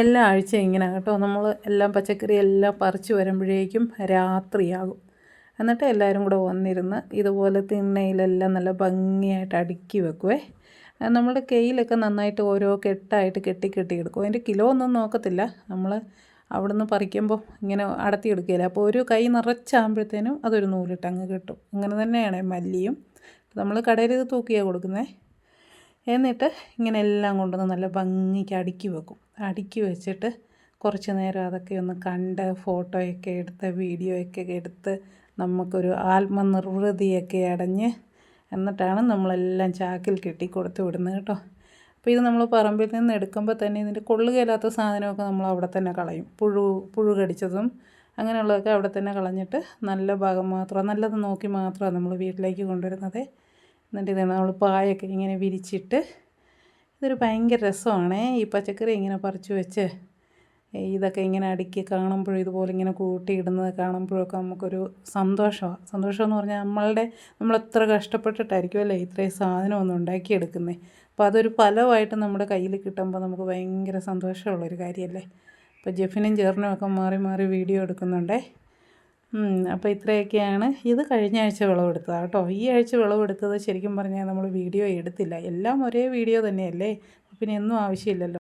എല്ലാ ആഴ്ചയും ഇങ്ങനെ കേട്ടോ. നമ്മൾ എല്ലാം പച്ചക്കറി എല്ലാം പറിച്ചു വരുമ്പോഴേക്കും രാത്രിയാകും. എന്നിട്ട് എല്ലാവരും കൂടെ വന്നിരുന്ന് ഇതുപോലെ തിണ്ണയിലെല്ലാം നല്ല ഭംഗിയായിട്ട് അടുക്കി വെക്കുവേ. നമ്മുടെ കെയിലൊക്കെ നന്നായിട്ട് ഓരോ കെട്ടായിട്ട് കെട്ടി കെട്ടി എടുക്കും. അതിന്റെ കിലോ ഒന്നും നോക്കത്തില്ല. നമ്മൾ അവിടുന്ന് പറിക്കുമ്പോൾ ഇങ്ങനെ അടത്തി എടുക്കുകയില്ല. അപ്പോൾ ഒരു കൈ നിറച്ചാകുമ്പോഴത്തേനും അതൊരു നൂലിട്ട് അങ്ങ് കിട്ടും. അങ്ങനെ തന്നെയാണ് മല്ലിയും. നമ്മൾ കടയിൽ ഇത് തൂക്കിയാണ് കൊടുക്കുന്നത് എന്നിട്ട് ഇങ്ങനെ എല്ലാം കൊണ്ടുവന്ന് നല്ല ഭംഗിക്ക് അടുക്കി വെക്കും. അടുക്കി വെച്ചിട്ട് കുറച്ച് നേരം അതൊക്കെ ഒന്ന് കണ്ട് ഫോട്ടോയൊക്കെ എടുത്ത് വീഡിയോയൊക്കെ എടുത്ത് നമുക്കൊരു ആത്മനിർവൃതിയൊക്കെ അടഞ്ഞ് എന്നിട്ടാണ് നമ്മളെല്ലാം ചാക്കിൽ കെട്ടി കൊടുത്തു വിടുന്നത് കേട്ടോ. അപ്പോൾ ഇത് നമ്മൾ പറമ്പിൽ നിന്ന് എടുക്കുമ്പോൾ തന്നെ ഇതിന്റെ കൊള്ളുകയില്ലാത്ത സാധനമൊക്കെ നമ്മൾ അവിടെ തന്നെ കളയും. പുഴു പുഴു കടിച്ചതും അങ്ങനെയുള്ളതൊക്കെ അവിടെ തന്നെ കളഞ്ഞിട്ട് നല്ല ഭാഗം മാത്രം നല്ലത് നോക്കി മാത്രമാണ് നമ്മൾ വീട്ടിലേക്ക് കൊണ്ടുവരുന്നത്. എന്നിട്ട് ഇതാണ് നമ്മൾ പായൊക്കെ ഇങ്ങനെ വിരിച്ചിട്ട് ഇതൊരു ഭയങ്കര രസമാണേ. ഈ പച്ചക്കറി ഇങ്ങനെ പറിച്ചു വെച്ച് ഇതൊക്കെ ഇങ്ങനെ അടുക്കി കാണുമ്പോഴും ഇതുപോലെ ഇങ്ങനെ കൂട്ടിയിടുന്നത് കാണുമ്പോഴൊക്കെ നമുക്കൊരു സന്തോഷമാണ്. സന്തോഷമെന്ന് പറഞ്ഞാൽ നമ്മളുടെ നമ്മൾ എത്ര കഷ്ടപ്പെട്ടിട്ടായിരിക്കും അല്ലേ ഇത്രയും സാധനം ഒന്ന് ഉണ്ടാക്കിയെടുക്കുന്നത് അപ്പോൾ അതൊരു ഫലമായിട്ട് നമ്മുടെ കയ്യിൽ കിട്ടുമ്പോൾ നമുക്ക് ഭയങ്കര സന്തോഷമുള്ളൊരു കാര്യമല്ലേ. അപ്പോൾ ജെഫിനും ചേർന്നും ഒക്കെ മാറി മാറി വീഡിയോ എടുക്കുന്നുണ്ടേ. അപ്പോൾ ഇത്രയൊക്കെയാണ്. ഇത് കഴിഞ്ഞ ആഴ്ച വിളവെടുത്തതാണ് കേട്ടോ. ഈ ആഴ്ച വിളവെടുത്തത് ശരിക്കും പറഞ്ഞാൽ നമ്മൾ വീഡിയോ എടുത്തില്ല. എല്ലാം ഒരേ വീഡിയോ തന്നെയല്ലേ? പിന്നെ ഒന്നും ആവശ്യമില്ലല്ലോ.